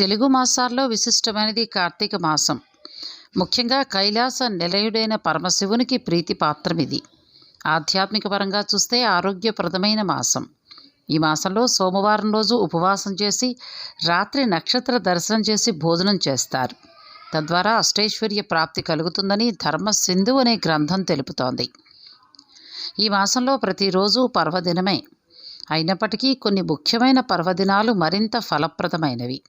తెలుగు మాసాల్లో విశిష్టమైనది కార్తీక మాసం. ముఖ్యంగా కైలాస నిలయుడైన పరమశివునికి ప్రీతి పాత్రమిది. ఇది ఆధ్యాత్మిక పరంగా చూస్తే ఆరోగ్యప్రదమైన మాసం. ఈ మాసంలో సోమవారం రోజు ఉపవాసం చేసి రాత్రి నక్షత్ర దర్శనం చేసి భోజనం చేస్తారు. తద్వారా అష్టైశ్వర్య ప్రాప్తి కలుగుతుందని ధర్మ సింధు అనే గ్రంథం తెలుపుతోంది. ఈ మాసంలో ప్రతిరోజు పర్వదినమే. అయినప్పటికీ కొన్ని ముఖ్యమైన పర్వదినాలు మరింత ఫలప్రదమైనవి.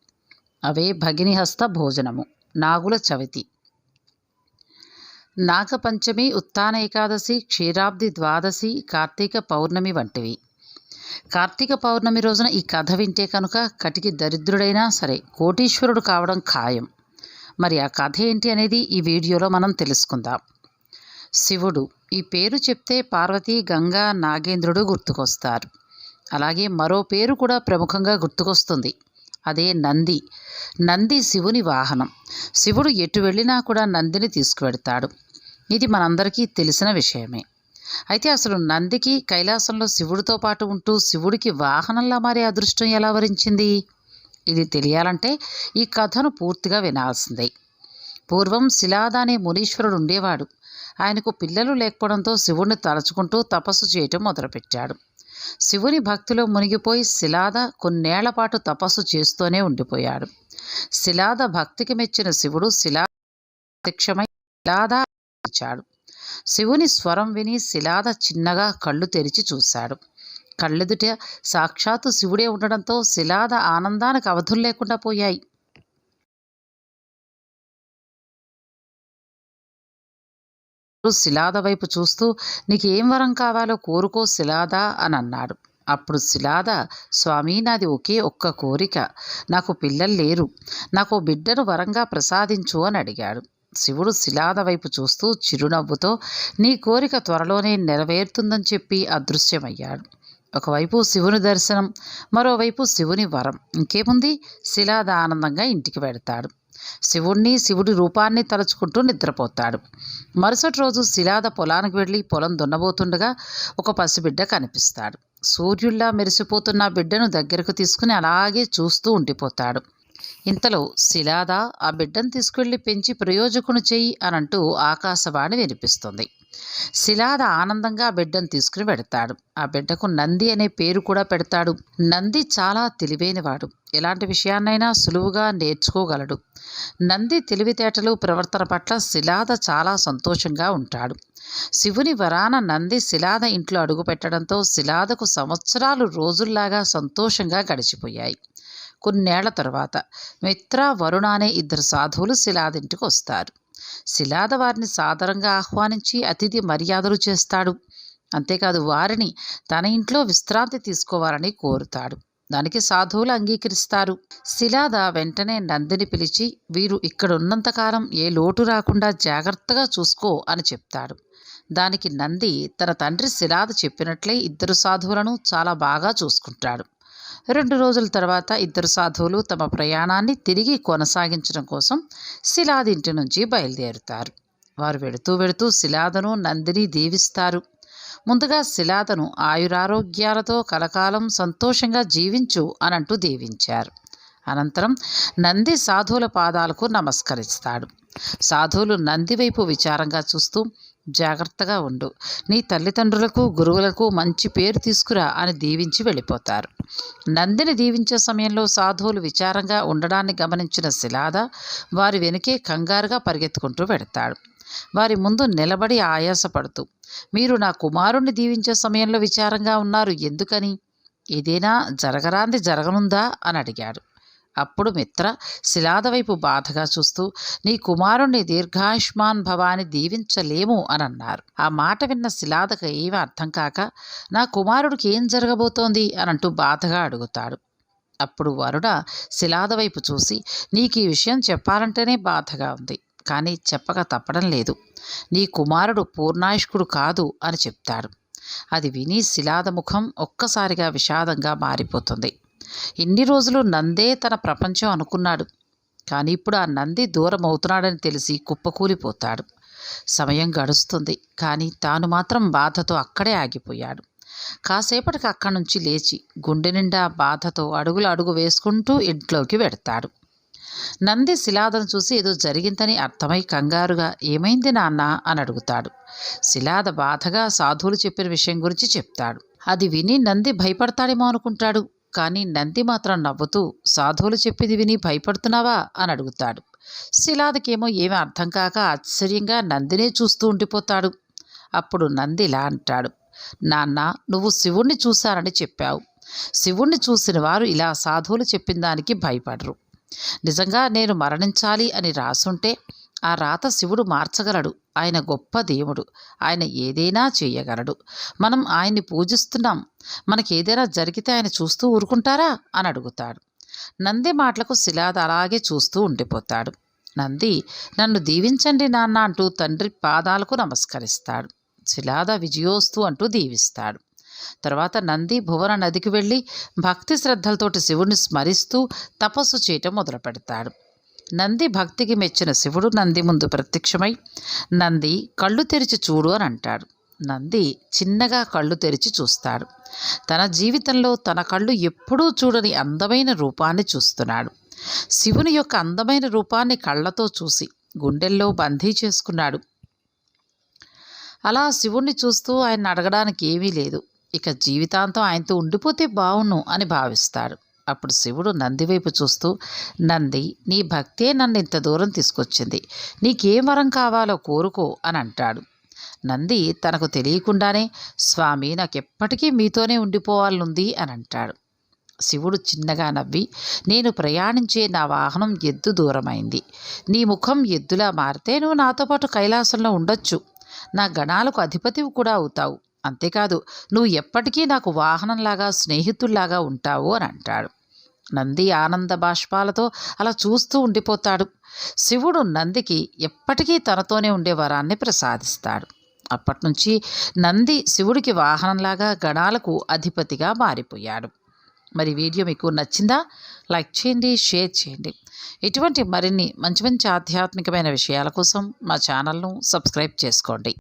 అవే భగినిహస్త భోజనము. నాగుల చవితి. నాగపంచమి ఉత్తాన ఏకాదశి క్షీరాబ్ది ద్వాదశి కార్తీక పౌర్ణమి వంటివి. కార్తీక పౌర్ణమి రోజున ఈ కథ వింటే కనుక కటికి దరిద్రుడైనా సరే కోటీశ్వరుడు కావడం ఖాయం. మరి ఆ కథ ఏంటి అనేది ఈ వీడియోలో మనం తెలుసుకుందాం. శివుడు ఈ పేరు చెప్తే పార్వతి గంగా నాగేంద్రుడు గుర్తుకొస్తారు. అలాగే మరో పేరు కూడా ప్రముఖంగా గుర్తుకొస్తుంది. అదే నంది. నంది శివుని వాహనం. శివుడు ఎటు వెళ్ళినా కూడా నందిని తీసుకువెడతాడు. ఇది మనందరికీ తెలిసిన విషయమే. అయితే అసలు నందికి కైలాసంలో శివుడితో పాటు ఉంటూ శివుడికి వాహనంలా మారే అదృష్టం ఎలా వరించింది? ఇది తెలియాలంటే ఈ కథను పూర్తిగా వినాల్సిందే. పూర్వం శిలాద అనే మునీశ్వరుడు ఉండేవాడు. ఆయనకు పిల్లలు లేకపోవడంతో శివుణ్ణి తలుచుకుంటూ తపస్సు చేయటం మొదలుపెట్టాడు. శివుని భక్తిలో మునిగిపోయి శిలాద కొన్నేళ్ళ పాటు తపస్సు చేస్తూనే ఉండిపోయాడు. శిలాద భక్తికి మెచ్చిన శివుడు శిలా ప్రత్యక్షమై శిలాద ఇచ్చాడు. శివుని స్వరం విని శిలాద చిన్నగా కళ్ళు తెరిచి చూశాడు. కళ్ళెదుట సాక్షాత్తు శివుడే ఉండడంతో శిలాద ఆనందానికి అవధులు లేకుండా పోయాయి. శిలాద వైపు చూస్తూ నీకేం వరం కావాలో కోరుకో శిలాద అని అన్నాడు. అప్పుడు శిలాద స్వామి నాది ఒకే ఒక్క కోరిక. నాకు పిల్లలు లేరు. నాకు బిడ్డను వరంగా ప్రసాదించు అని అడిగాడు. శివుడు శిలాద వైపు చూస్తూ చిరునవ్వుతో నీ కోరిక త్వరలోనే నెరవేరుతుందని చెప్పి అదృశ్యమయ్యాడు. ఒకవైపు శివుని దర్శనం మరోవైపు శివుని వరం. ఇంకేముంది? శిలాద ఆనందంగా ఇంటికి వెడతాడు శివుణ్ణి శివుడి రూపాన్ని తలుచుకుంటూ నిద్రపోతాడు. మరుసటి రోజు శిలాద పొలానికి వెళ్ళి పొలం దున్నబోతుండగా ఒక పసిబిడ్డ కనిపిస్తాడు. సూర్యుల్లా మెరిసిపోతున్న బిడ్డను దగ్గరకు తీసుకుని అలాగే చూస్తూ ఉండిపోతాడు. ఇంతలో శిలాద ఆ బిడ్డను తీసుకెళ్ళి పెంచి ప్రయోజకుని చెయ్యి అనంటూ ఆకాశవాణి వినిపిస్తుంది. శిలాద ఆనందంగా ఆ బిడ్డను తీసుకుని పెడతాడు ఆ బిడ్డకు నంది అనే పేరు కూడా పెడతాడు. నంది చాలా తెలివైనవాడు. ఎలాంటి విషయాన్నైనా సులువుగా నేర్చుకోగలడు. నంది తెలివితేటలు ప్రవర్తన పట్ల శిలాద చాలా సంతోషంగా ఉంటాడు. శివుని వరాన నంది శిలాద ఇంట్లో అడుగుపెట్టడంతో శిలాదకు సంవత్సరాలు రోజుల్లాగా సంతోషంగా గడిచిపోయాయి. కొన్నేళ్ళ తర్వాత మిత్ర వరుణ అనే ఇద్దరు సాధువులు శిలాదింటికి వస్తారు. శిలాద వారిని సాదరంగా ఆహ్వానించి అతిథి మర్యాదలు చేస్తాడు. అంతేకాదు వారిని తన ఇంట్లో విశ్రాంతి తీసుకోవాలని కోరుతాడు. దానికి సాధువులు అంగీకరిస్తారు. శిలాద వెంటనే నందిని పిలిచి వీరు ఇక్కడ ఉన్నంతకాలం ఏ లోటు రాకుండా జాగ్రత్తగా చూసుకో అని చెప్తాడు. దానికి నంది తన తండ్రి శిలాద చెప్పినట్లే ఇద్దరు సాధువులను చాలా బాగా చూసుకుంటాడు. రెండు రోజుల తర్వాత ఇద్దరు సాధువులు తమ ప్రయాణాన్ని తిరిగి కొనసాగించడం కోసం శిలాదింటి నుంచి బయలుదేరుతారు. వారు వెడుతూ వెడుతూ శిలాదను నందిని దీవిస్తారు. ముందుగా శిలాదను ఆయురారోగ్యాలతో కలకాలం సంతోషంగా జీవించు అనంటూ దీవించారు. అనంతరం నంది సాధువుల పాదాలకు నమస్కరిస్తాడు. సాధువులు నంది వైపు విచారంగా చూస్తూ జాగ్రత్తగా ఉండు. నీ తల్లిదండ్రులకు గురువులకు మంచి పేరు తీసుకురా అని దీవించి వెళ్ళిపోతారు. నందిని దీవించే సమయంలో సాధువులు విచారంగా ఉండడాన్ని గమనించిన శిలాద వారి వెనుకే కంగారుగా పరిగెత్తుకుంటూ పెడతాడు వారి ముందు నిలబడి ఆయాసపడుతూ మీరు నా కుమారుణ్ణి దీవించే సమయంలో విచారంగా ఉన్నారు ఎందుకని? ఏదైనా జరగరాంది జరగనుందా? అని అడిగాడు. అప్పుడు మిత్ర శిలాద వైపు బాధగా చూస్తూ నీ కుమారుణ్ణి దీర్ఘాయుష్మాన్ భవాని దీవించలేము అని అన్నారు. ఆ మాట విన్న శిలాదకు ఏమీ అర్థం కాక నా కుమారుడికి ఏం జరగబోతోంది అనంటూ బాధగా అడుగుతాడు. అప్పుడు వరుణ శిలాద వైపు చూసి నీకు ఈ విషయం చెప్పాలంటేనే బాధగా ఉంది కానీ చెప్పక తప్పడం లేదు. నీ కుమారుడు పూర్ణాయుష్కుడు కాదు అని చెప్తాడు. అది విని శిలాద ముఖం ఒక్కసారిగా విషాదంగా మారిపోతుంది. ఇన్ని రోజులు నందే తన ప్రపంచం అనుకున్నాడు. కానీ ఇప్పుడు ఆ నంది దూరం అవుతున్నాడని తెలిసి కుప్పకూలిపోతాడు. సమయం గడుస్తుంది. కానీ తాను మాత్రం బాధతో అక్కడే ఆగిపోయాడు. కాసేపటికి అక్కడి నుంచి లేచి గుండె నిండా బాధతో అడుగులు అడుగు వేసుకుంటూ ఇంట్లోకి వెడతాడు. నంది శిలాదను చూసి ఏదో జరిగిందని అర్థమై కంగారుగా ఏమైంది నాన్న? అని అడుగుతాడు. శిలాద బాధగా సాధువులు చెప్పిన విషయం గురించి చెప్తాడు. అది విని నంది భయపడతాడేమో అనుకుంటాడు. కానీ నంది మాత్రం నవ్వుతూ సాధువులు చెప్పింది విని భయపడుతున్నావా? అని అడుగుతాడు. శిలాదకేమో ఏమీ అర్థం కాక ఆశ్చర్యంగా నందినే చూస్తూ ఉండిపోతాడు. అప్పుడు నంది ఇలా అంటాడు. నాన్న నువ్వు శివుణ్ణి చూశారని చెప్పావు. శివుణ్ణి చూసిన వారు ఇలా సాధువులు చెప్పిన దానికి భయపడరు. నిజంగా నేను మరణించాలి అని రాసుంటే ఆ రాత శివుడు మార్చగలడు. ఆయన గొప్ప దేవుడు. ఆయన ఏదైనా చేయగలడు. మనం ఆయన్ని పూజిస్తున్నాం. మనకి ఏదైనా జరిగితే ఆయన చూస్తూ ఊరుకుంటారా? అని అడుగుతాడు. నంది మాటలకు శిలాద అలాగే చూస్తూ ఉండిపోతాడు. నంది నన్ను దీవించండి నాన్న అంటూ తండ్రి పాదాలకు నమస్కరిస్తాడు. శిలాద విజయోస్తు అంటూ దీవిస్తాడు. తర్వాత నంది భువన నదికి వెళ్ళి భక్తి శ్రద్ధలతోటి శివుణ్ణి స్మరిస్తూ తపస్సు చేయటం మొదలు పెడతాడు నంది భక్తికి మెచ్చిన శివుడు నంది ముందు ప్రత్యక్షమై నంది కళ్ళు తెరిచి చూడు అని అంటాడు. నంది చిన్నగా కళ్ళు తెరిచి చూస్తాడు. తన జీవితంలో తన కళ్ళు ఎప్పుడూ చూడని అందమైన రూపాన్ని చూస్తున్నాడు. శివుని యొక్క అందమైన రూపాన్ని కళ్ళతో చూసి గుండెల్లో బందీ చేసుకున్నాడు. అలా శివుణ్ణి చూస్తూ ఆయన అడగడానికి ఏమీ లేదు. ఇక జీవితాంతం ఆయనతో ఉండిపోతే బావును అని భావిస్తాడు. అప్పుడు శివుడు నంది వైపు చూస్తూ నంది నీ భక్తే నన్ను ఇంత దూరం తీసుకొచ్చింది. నీకేం వరం కావాలో కోరుకో అని అంటాడు. నంది తనకు తెలియకుండానే స్వామి నాకు ఎప్పటికీ మీతోనే ఉండిపోవాలనుంది అని అంటాడు. శివుడు చిన్నగా నవ్వి నేను ప్రయాణించే నా వాహనం ఎద్దు దూరమైంది. నీ ముఖం ఎద్దులా మారితే నువ్వు నాతో పాటు కైలాసంలో ఉండొచ్చు. నా గణాలకు అధిపతివి కూడా అవుతావు. అంతేకాదు నువ్వు ఎప్పటికీ నాకు వాహనంలాగా స్నేహితుల్లాగా ఉంటావు అని అంటాడు. నంది ఆనంద బాష్పాలతో అలా చూస్తూ ఉండిపోతాడు. శివుడు నందికి ఎప్పటికీ తనతోనే ఉండే వరాన్ని ప్రసాదిస్తాడు. అప్పటి నుంచి నంది శివుడికి వాహనంలాగా గణాలకు అధిపతిగా మారిపోయాడు. మరి వీడియో మీకు నచ్చిందా? లైక్ చేయండి షేర్ చేయండి. ఇటువంటి మరిన్ని మంచి మంచి ఆధ్యాత్మికమైన విషయాల కోసం మా ఛానల్ను సబ్స్క్రైబ్ చేసుకోండి.